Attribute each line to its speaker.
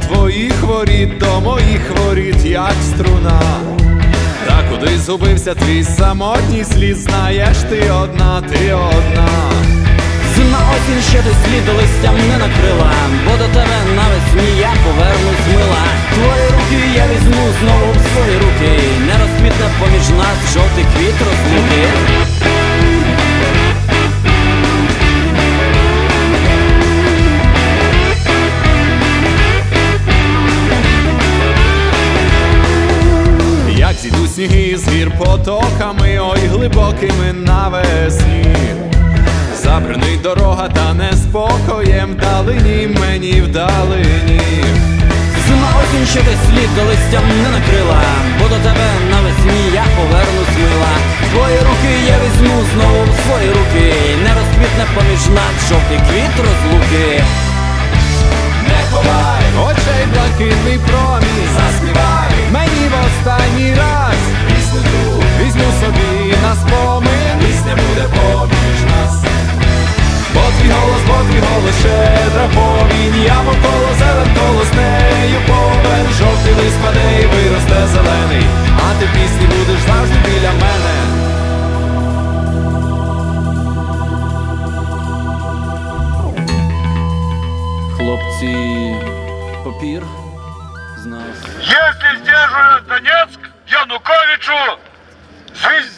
Speaker 1: твоїх воріт, до моїх воріт, як струна. Та куди згубився твій самотній слід, знаєш ти одна, ти одна.
Speaker 2: Зима осінь ще десь слід листям не накрила, бо до тебе навесні я повернусь мила. Твої руки я візьму знову в свої руки, не розквітне поміж нас жовтий квіт розлуки.
Speaker 1: Сніги з гір потоками, ой глибокими навесні. Забринить дорога та неспокоєм вдалині мені вдалині.
Speaker 2: Зима осінь ще десь слід листям не накрила, бо до тебе навесні я повернусь мила. Твої руки я візьму знову в свої руки, не розквітне поміж нас жовтий квіт розлуки.
Speaker 1: Завжди біля мене.
Speaker 2: Хлопці, папір з нас.
Speaker 3: Якщо сдерживает Донецк, Януковичу звездец!